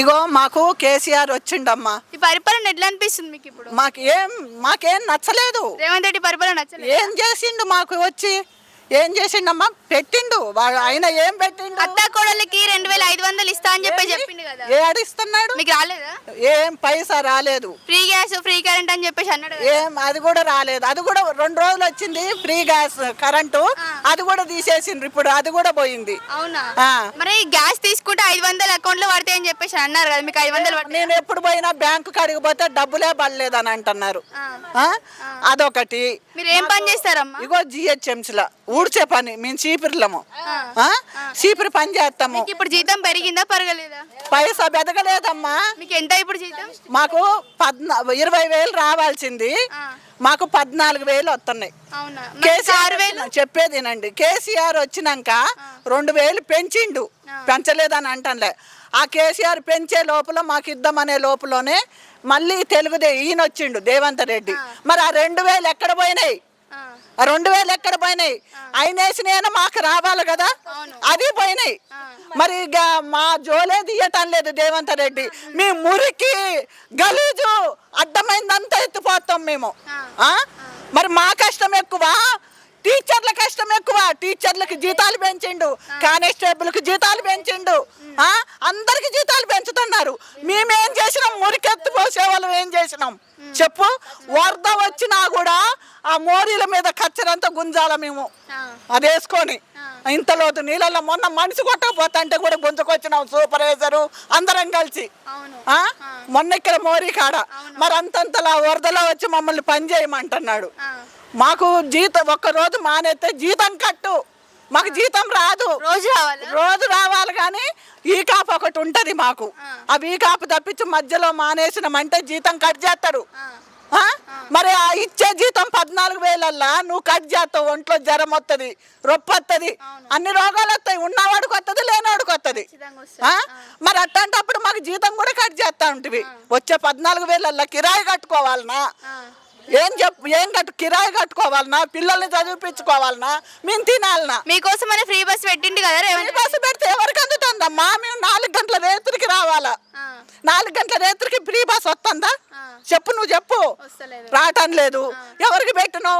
ఇగో మాకు కేసీఆర్ వచ్చిండమ్మా. ఈ పరిపాలన ఎట్లా అనిపిస్తుంది మీకు ఇప్పుడు? మాకు ఏం మాకేం నచ్చలేదు. రేవంత్ రెడ్డి పరిపాలన నచ్చలేదు? ఏం చేసిండు మాకు వచ్చి? ఏం చేసిండమ్మా? పెట్టిండు. వాడు ఆయన ఏం పెట్టిండు? అత్త రెండు వేల ఐదు వందలు ఇస్తా అని చెప్పి చెప్పిండు కదా. ఏడిస్తున్నాడు? మీకు రాలేదా? ఏం పైసా రాలేదు. ఫ్రీ గ్యాస్ ఫ్రీ కరెంట్ అని చెప్పేసి అన్నాడు. ఏం అది కూడా రాలేదు. అది కూడా రెండు రోజులు వచ్చింది ఫ్రీ గ్యాస్ కరెంటు. అది కూడా తీసేసిండ్రు ఇప్పుడు. అది కూడా పోయింది. అవునా. మరి గ్యాస్ తీసుకుంటే ఐదు వందలు అకౌంట్లో పడతాయి అని చెప్పేసి అన్నారు కదా మీకు ఐదు వందలు నేను ఎప్పుడు పోయినా బ్యాంకు కాడికి పోతే డబ్బులే పడలేదని అంటున్నారు? అదొకటి. మీరు ఏం పని చేస్తారమ్మా? ఇగో జిహెచ్ఎంసీలో. ఊడ్చే పని. మేము చీపుర్లము? చీపురు పని చేస్తాము. ఇప్పుడు జీతం పెరిగిందా పెరగలేదా? పైసా బెదగలేదమ్మా. మీకు ఎంత ఇప్పుడు జీతం? మాకు పద్నా ఇరవై వేలు రావాల్సింది. మాకు పద్నాలుగు వేలు వస్తున్నాయి కేసీఆర్ చెప్పేదేనండి. కేసీఆర్ వచ్చినాక రెండు వేలు పెంచిండు. పెంచలేదని అంటలే. ఆ కేసీఆర్ పెంచే లోపల మాకు ఇద్దామనే లోపలనే మళ్ళీ తెలుగుదే ఈయన వచ్చిండు దేవంత రెడ్డి మరి ఆ రెండు వేలు ఎక్కడ పోయినాయి? రెండు వేలు ఎక్కడ పోయినాయి? ఆయన వేసినాయన మాకు రావాలి కదా? అది పోయినాయి. మరి ఇక మా జోలే తీయటం లేదు దేవంత రెడ్డి. మీ మురికి గలీజు అడ్డమైందంతా ఎత్తిపోతాం మేము? మరి మా కష్టం ఎక్కువ. టీచర్ల కష్టం ఎక్కువ. టీచర్లకు జీతాలు పెంచిండు. కానిస్టేబుల్కి జీతాలు పెంచిండు. ఆ? అందరికి జీతాలు పెంచుతున్నారు. మేమేం చేసినాం? మురికెత్తి పోసే వాళ్ళం ఏం చేసినాం? చెప్పు. వరద వచ్చినా కూడా ఆ మోరీల మీద కచ్చరంతా గుంజాల మేము. అది వేసుకొని. ఇంత లోతు నీళ్ళల్లో మొన్న మనిషి కొట్టకపోతుంటే కూడా గుంజుకొచ్చినాం సూపర్వైజరు. అందరం కలిసి? మొన్న ఇక్కడ మోరీ కాడ. మరి అంతంతలా వరదలో వచ్చి మమ్మల్ని పని చేయమంటున్నాడు. మాకు జీతం ఒక్క రోజు మానేస్తే జీతం కట్టు. మాకు జీతం రాదు. రోజు రావాలా? రోజు రావాలి కానీ ఈ కాపు ఒకటి ఉంటది మాకు. ఆ. ఈ కాపు తప్పించి మధ్యలో మానేసినామంటే జీతం కట్ చేస్తారు? మరి ఆ ఇచ్చే జీతం పద్నాలుగు వేలల్లా? నువ్వు కట్ చేస్తావు ఒంట్లో జ్వరం వస్తుంది రొప్పి వస్తుంది అన్ని రోగాలు వస్తాయి ఉన్నవాడికి వస్తుంది లేనివాడికి వస్తుంది? మరి అట్లాంటప్పుడు మాకు జీతం కూడా కట్ చేస్తా ఉంటివి. వచ్చే పద్నాలుగు వేలల్లా కిరాయి కట్టుకోవాలనా? ఏం చెప్పు ఏం కట్టు కిరాయి కట్టుకోవాలనా? పిల్లల్ని చదివిపించుకోవాలనా? మేము తినాలనా? మీకోసం అని ఫ్రీ బస్ పెట్టిండు కదా రేవంత్ బస్సు పెడితే ఎవరికి అందుతుందమ్మా? మేము నాలుగు గంటల రేత్రికి రావాలా. నాలుగు గంటల రేత్రికి ఫ్రీ బస్ వస్తుందా. చెప్పు నువ్వు చెప్పు. రావటం లేదు. ఎవరికి పెట్టను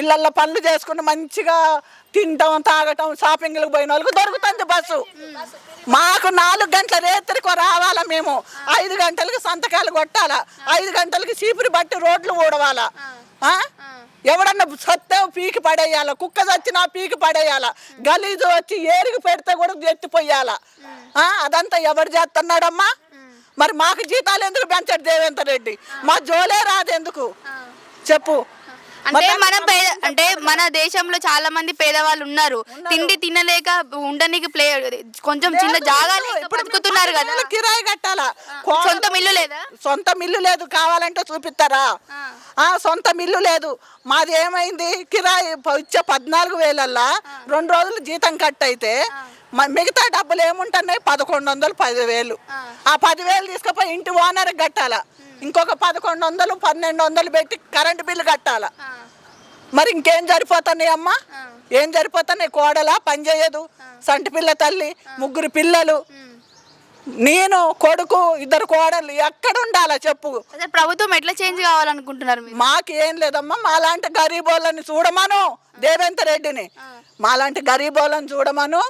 ఇళ్ళల్లో పనులు చేసుకుని మంచిగా తింటాం తాగటం షాపింగ్లకు పోయిన వాళ్ళకి దొరుకుతుంది బస్సు. మాకు నాలుగు గంటల రేత్రికి రావాలా మేము. ఐదు గంటలకి సంతకాలు కొట్టాలా? ఐదు గంటలకి చీపురు బట్టి రోడ్లు ఊడవాలా? ఎవడన్నా సత్తే పీకి పడేయాల? కుక్క చచ్చినా పీకి పడేయాల? గలీజు వచ్చి ఏరుగు పెడితే కూడా ఎత్తిపోయాలా? అదంతా ఎవరు చేస్తున్నాడమ్మా మరి మాకు జీతాలు ఎందుకు పెంచాడు దేవేంద్ర రెడ్డి? మా జోలే రాదు ఎందుకు చెప్పు. అంటే మనం పేద అంటే మన దేశంలో చాలా మంది పేదవాళ్ళు ఉన్నారు. తిండి తినలేక ఉండనికి ప్లే కొంచెం చిన్న జాగా బతుకుతున్నారు కదా. కిరాయి కట్టాలా? సొంత ఇల్లు లేదా. సొంత మిల్లు లేదు కావాలంటే చూపిస్తారా? ఆ. సొంత మిల్లు లేదు. మాది ఏమైంది? కిరాయి ఇచ్చే పద్నాలుగు వేలల్లా రెండు రోజులు జీతం కట్ అయితే మిగతా డబ్బులు ఏముంటున్నాయి? పదకొండు వందలు పదివేలు. ఆ. పదివేలు తీసుకుపోయి ఇంటి ఓనర్ కట్టాలా? ఇంకొక పదకొండు వందలు పన్నెండు వందలు పెట్టి కరెంటు బిల్లు కట్టాలా. మరి ఇంకేం సరిపోతున్నాయి అమ్మా? ఏం సరిపోతున్నాయి? కోడలా పని చేయదు సంటి పిల్ల తల్లి ముగ్గురు పిల్లలు. నేను కొడుకు ఇద్దరు కోడలు ఎక్కడ ఉండాలా చెప్పు? ప్రభుత్వం ఎట్లా చేంజ్ కావాలనుకుంటున్నారు మీరు? మాకు ఏం లేదమ్మా మాలాంటి గరీబోళ్ళని చూడమను దేవేంద్ర రెడ్డిని. మాలాంటి గరీబోళ్ళని చూడమను.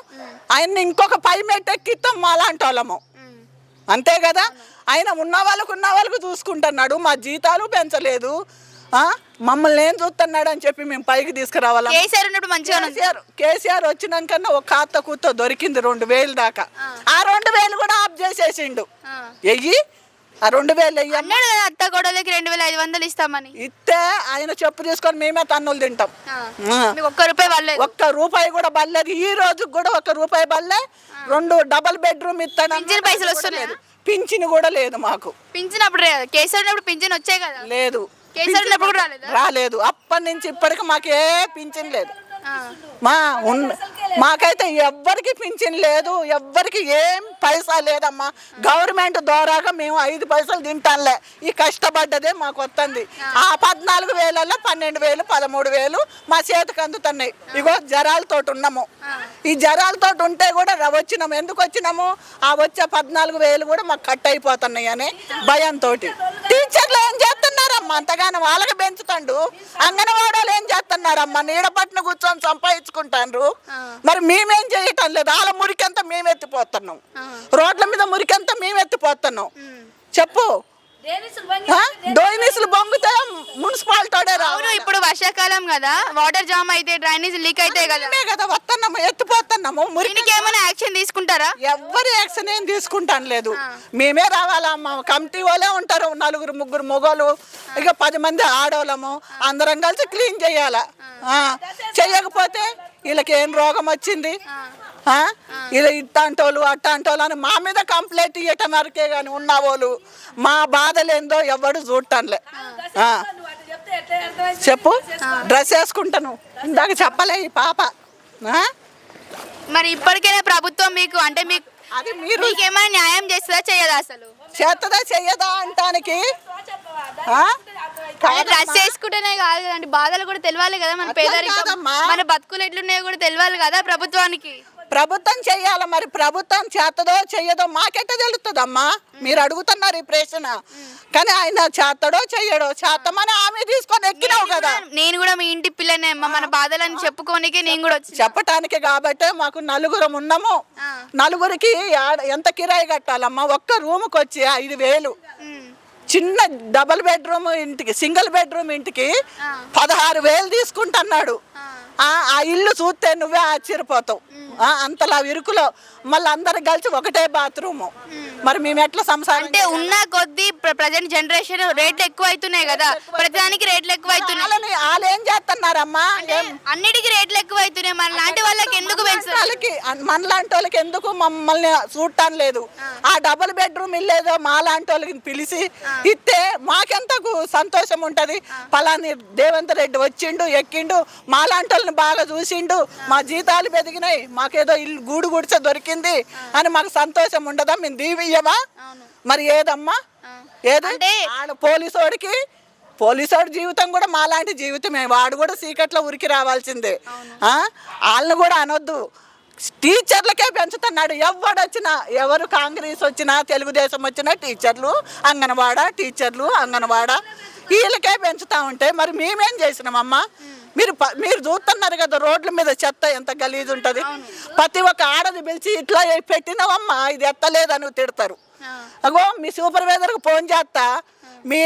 ఆయన్ని ఇంకొక పై మెట్టెక్కిస్తాం మాలాంటి వాళ్ళము. అంతే కదా? ఆయన ఉన్న వాళ్ళకు ఉన్న వాళ్ళకు చూసుకుంటున్నాడు మా జీతాలు పెంచలేదు. ఆ? మమ్మల్ని ఏం చూస్తున్నాడు అని చెప్పి మేము పైకి తీసుకురావాలా? కేసీఆర్ ఉన్నప్పుడు మంచిగా ఉంది కేసీఆర్ కేసీఆర్ వచ్చినాక ఒక కాత కూతో దొరికింది రెండు వేలు దాకా. ఆ. రెండు వేలు కూడా ఆఫ్ చేసేసిండు. ఎయ్యి ఆ రెండు వేలు అన్నాడు కదా అత్త గొడవలకి రెండు వేల ఐదు వందలు ఇస్తామని. ఇస్తే ఆయన చెప్పు తీసుకొని మేమే తన్నులు తింటాం. మీకు ఒక్క రూపాయి పడలేదు. ఒక్క రూపాయి కూడా బల్లేదు ఈ రోజు కూడా ఒక్క రూపాయి బల్లే రెండు డబల్ బెడ్రూమ్ ఇస్తాడు పింఛన్ పైసలు వస్తున్నాయా? పింఛన్ కూడా లేదు మాకు. పింఛన్ అప్పుడు కేసీఆర్ ఉన్నప్పుడు పింఛన్ వచ్చాయి కదా. లేదు. కేసీఆర్ రాలేదా? రాలేదు. అప్పటి నుంచి ఇప్పటికి మాకు ఏ పింఛన్ లేదు. మా ఉన్న మాకైతే ఎవ్వరికి పింఛన్ లేదు ఎవ్వరికి ఏం పైసా లేదమ్మా. గవర్నమెంట్ ద్వారాగా మేము ఐదు పైసలు తింటాంలే. ఈ కష్టపడ్డదే మాకు వస్తుంది ఆ. పద్నాలుగు వేలలో పన్నెండు వేలు పదమూడు వేలు మా చేతికి అందుతున్నాయి. ఇగో జ్వరాలతో ఉన్నాము. ఈ జ్వరాలతో ఉంటే కూడా వచ్చినాము. ఎందుకు వచ్చినాము? ఆ వచ్చే పద్నాలుగు వేలు కూడా మాకు కట్ అయిపోతున్నాయి అని భయంతో టీచర్లు ఏం చేస్తున్నారమ్మా అంతగానో వాళ్ళకి పెంచుతాండు. అంగన్వాడీ వాళ్ళు ఏం చేస్తున్నారమ్మా? నీడ పట్టున కూర్చొని సంపాదించుకుంటాండ్రు. మరి మేమేం చేయటం లేదు. వాళ్ళ మురికంతా మేము ఎత్తిపోతున్నాం రోడ్ల మీద మురికంతా మేము ఎత్తిపోతున్నాం చెప్పు? డోయినీసులు బొంగితే మున్సిపాలిటీ రావు ఇప్పుడు వర్షాకాలం కదా వాటర్ జామ్ అయితే డ్రైనేజ్ లీక్ అయితే కదా. మేమే కదా వస్తున్నాము ఎత్తిపోతున్నాము మురికి ఏమైనా యాక్షన్ తీసుకుంటారా? ఎవ్వరి యాక్షన్ ఏం తీసుకుంటాను లేదు. మేమే రావాలా మా కమిటీ వాళ్ళే ఉంటారు నలుగురు ముగ్గురు మొగోళ్ళు ఇక పది మంది ఆడవాళ్ళము అందరం కలిసి క్లీన్ చేయాలా? ఆ, చెయ్యకపోతే వీళ్ళకి ఏం రోగం వచ్చింది? ఇలా ఇట్టాంటోళ్ళు అట్టాంటోళ్ళు అని మా మీద కంప్లైంట్ ఇవ్వటం వరకే కానీ ఉన్న వాళ్ళు మా బాధలేందో ఎవడు చూడటానులే ఆ. చెప్పు. డ్రెస్ వేసుకుంటాను ఇందాక చెప్పలే ఈ పాప. ఆ? మరి ఇప్పటికైనా ప్రభుత్వం మీకు అంటే మీకు అది మీరు మీకు ఏమైనా న్యాయం చేస్తుందా చేయదా అసలు? చేతదా చెయ్యదా అంటానికి? డ్రెస్ వేసుకుంటేనే కాదు కదండి. బాధలు కూడా తెలియాలి కదా మన పేదరికం. మన బతుకులు ఎట్లున్నాయో కూడా తెలియాలి కదా ప్రభుత్వానికి. ప్రభుత్వం చెయ్యాల మరి. ప్రభుత్వం చేతదో చెయ్యదో మాకెట్ట తెలుస్తుందమ్మా మీరు అడుగుతున్నారు ఈ ప్రశ్న. కానీ ఆయన చేతడో చెయ్యడో చేతమని ఆమె తీసుకొని ఎక్కినావు కదా. నేను కూడా మీ ఇంటి పిల్లనే అమ్మ. మన బాధలను చెప్పుకోనికే నేను కూడా చెప్పటానికి కాబట్టి మాకు నలుగురం ఉన్నాము. నలుగురికి ఎంత కిరాయి కట్టాలమ్మా? ఒక్క రూమ్కి వచ్చి ఐదు వేలు. చిన్న డబుల్ బెడ్రూమ్ ఇంటికి సింగిల్ బెడ్రూమ్ ఇంటికి పదహారు వేలు తీసుకుంటున్నాడు. ఆ ఆ ఇల్లు చూస్తే నువ్వే ఆశ్చర్యపోతావు. ఆ, అంతలా ఇరుకులో మళ్ళీ అందరు కలిసి ఒకటే బాత్రూము మరి మేము ఎట్లా సంసారం అంటే ఉన్న కొద్దీ ప్రజెంట్ జనరేషన్ రేట్లు ఎక్కువ అవుతున్నాయి కదా ప్రతిదానికి రేట్లు ఎక్కువ అవుతున్నాయి వాళ్ళు ఏం చేస్తున్నారమ్మా? అన్నిటికీ రేట్లు ఎక్కువ అవుతున్నాయి మన లాంటి వాళ్ళకి ఎందుకు వాళ్ళకి మనలాంటి వాళ్ళకి ఎందుకు మమ్మల్ని చూడటం లేదు? ఆ. డబుల్ బెడ్రూమ్ ఇల్లేదో మా లాంటి వాళ్ళకి పిలిచి ఇస్తే మాకెంత గు- సంతోషం ఉంటది? పలాని దేవంత్ రెడ్డి వచ్చిండు ఎక్కిండు మా లాంటి వాళ్ళని బాగా చూసిండు. మా జీతాలు పెరిగినాయి. మాకేదో ఇల్లు గూడు గుడిసె దొరికింది అని మాకు సంతోషం ఉండదా? మేము దీవియ్యమా? మరి ఏదమ్మా? ఏది? అంటే- ఆడ పోలీసోడికి పోలీసోడి జీవితం కూడా మాలాంటి జీవితమే. వాడు కూడా సీకట్లో ఉరికి రావాల్సిందే. ఆ? వాళ్ళని కూడా అనొద్దు. టీచర్లకే పెంచుతున్నాడు. ఎవడు వచ్చినా ఎవరు కాంగ్రెస్ వచ్చినా తెలుగుదేశం వచ్చినా టీచర్లు అంగన్వాడ టీచర్లు అంగన్వాడ వీళ్ళకే పెంచుతా ఉంటే మరి మేమేం చేసినామమ్మా? మీరు మీరు చూస్తున్నారు కదా రోడ్ల మీద చెత్త ఎంత గలీజ్ ఉంటుంది. ప్రతి ఒక్క ఆడది పిలిచి ఇట్లా పెట్టినావమ్మా ఇది ఎత్తలేదని తిడతారు. అగో మీ సూపర్వైజర్కి ఫోన్ చేస్తా మీ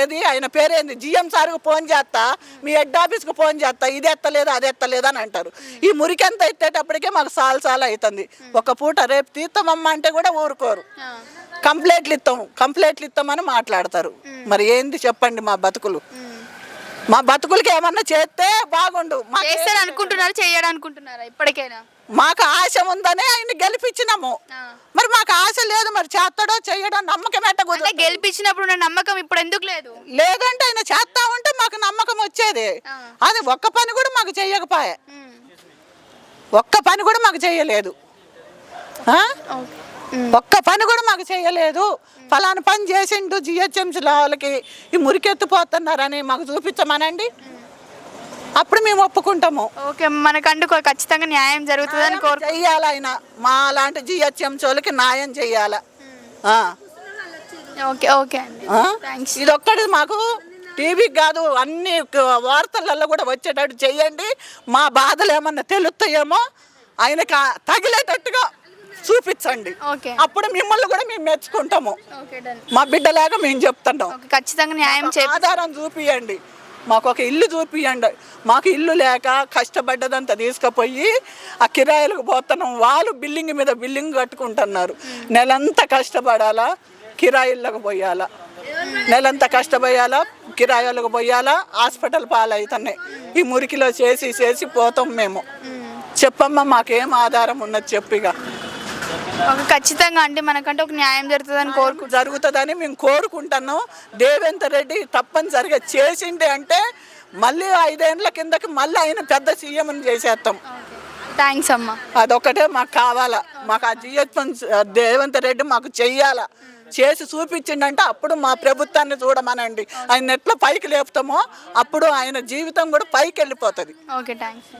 ఏది ఆయన పేరేంది జిఎం సార్కి ఫోన్ చేస్తా మీ హెడ్ ఆఫీస్కి ఫోన్ చేస్తా ఇది ఎత్తలేదు అది ఎత్తలేదు అని అంటారు. ఈ మురికి ఎంత ఎత్తేటప్పటికే మాకు సాల్ సాల్ అవుతుంది ఒక పూట రేపు తీస్తామమ్మా అంటే కూడా ఊరుకోరు. కంప్లైంట్లు ఇస్తాం కంప్లైంట్లు ఇస్తామని మాట్లాడతారు. మరి ఏంది చెప్పండి మా బతుకులు. మా బతుకులకి ఏమన్నా చేస్తే బాగుండు చేస్తారు అనుకుంటున్నారు చేయడం అనుకుంటున్నారా ఇప్పటికైనా మాకు ఆశ ఉందనే ఆయన గెలిపించినాము. మరి మాకు ఆశ లేదు మరి చేస్తాడో చెయ్యడో నమ్మకం ఎట్టకూడదు గెలిపించినప్పుడు నమ్మకం ఇప్పుడు ఎందుకు లేదు లేదంటే ఆయన చేస్తా ఉంటే మాకు నమ్మకం వచ్చేది. అది ఒక్క పని కూడా మాకు చెయ్యకపోయే ఉమ్. ఒక్క పని కూడా మాకు చెయ్యలేదు ఆ? ఓకే. ఒక్క పని కూడా మాకు చేయలేదు. ఫలానా పని చేసిండు జిహెచ్ఎంసీలో వాళ్ళకి. ఈ మురికెత్తిపోతున్నారని మాకు చూపించమనండి. అప్పుడు మేము ఒప్పుకుంటాము. ఓకే మనకంటూ ఖచ్చితంగా న్యాయం జరుగుతుందని కోరు చెయ్యాలి ఆయన మా లాంటి జిహెచ్ఎంసీ వాళ్ళకి న్యాయం చెయ్యాల. ఓకే ఓకే ఇది ఒక్కటి మాకు టీవీకి కాదు అన్ని వార్తలలో కూడా వచ్చేటట్టు చెయ్యండి. మా బాధలు ఏమన్నా తెలుస్తాయేమో ఆయనకి తగిలేటట్టుగా చూపించండి. అప్పుడు మిమ్మల్ని కూడా మేము మెచ్చుకుంటాము. మా బిడ్డలాగా మేము చెప్తున్నాం ఓకే ఖచ్చితంగా న్యాయం ఆధారం చూపియండి. మాకు ఒక ఇల్లు చూపియండి. మాకు ఇల్లు లేక కష్టపడ్డదంతా తీసుకుపోయి ఆ కిరాయిలకు పోతున్నాం. వాళ్ళు బిల్డింగ్ మీద బిల్డింగ్ కట్టుకుంటున్నారు. నెలంతా కష్టపడాలా? కిరాయిళ్ళకు పోయాలా? నెలంతా కష్టపోయాలా కిరాయిలకు పోయాలా? హాస్పిటల్ పాలవుతున్నాయి. ఈ మురికిలో చేసి చేసి పోతాం మేము. చెప్పమ్మా మాకేం ఆధారం ఉన్నది చెప్పిగా ఖచ్చితంగా అంటే మనకంటే ఒక న్యాయం జరుగుతుందని కోరుకు జరుగుతుందని మేము కోరుకుంటున్నాం. దేవేంద్ర రెడ్డి తప్పనిసరిగా చేసిండే అంటే మళ్ళీ ఐదేండ్ల కిందకి మళ్ళీ ఆయన పెద్ద సీఎంని చేసేస్తాం. థ్యాంక్స్ అమ్మా. అదొక్కటే మాకు కావాలా. మాకు ఆ జిహెచ్ఎం రేవంత్ రెడ్డి మాకు చెయ్యాలా. చేసి చూపించిండంటే అప్పుడు మా ప్రభుత్వాన్ని చూడమనండి. ఆయన ఎట్లా పైకి లేపుతామో అప్పుడు ఆయన జీవితం కూడా పైకి వెళ్ళిపోతుంది ఓకే థ్యాంక్స్.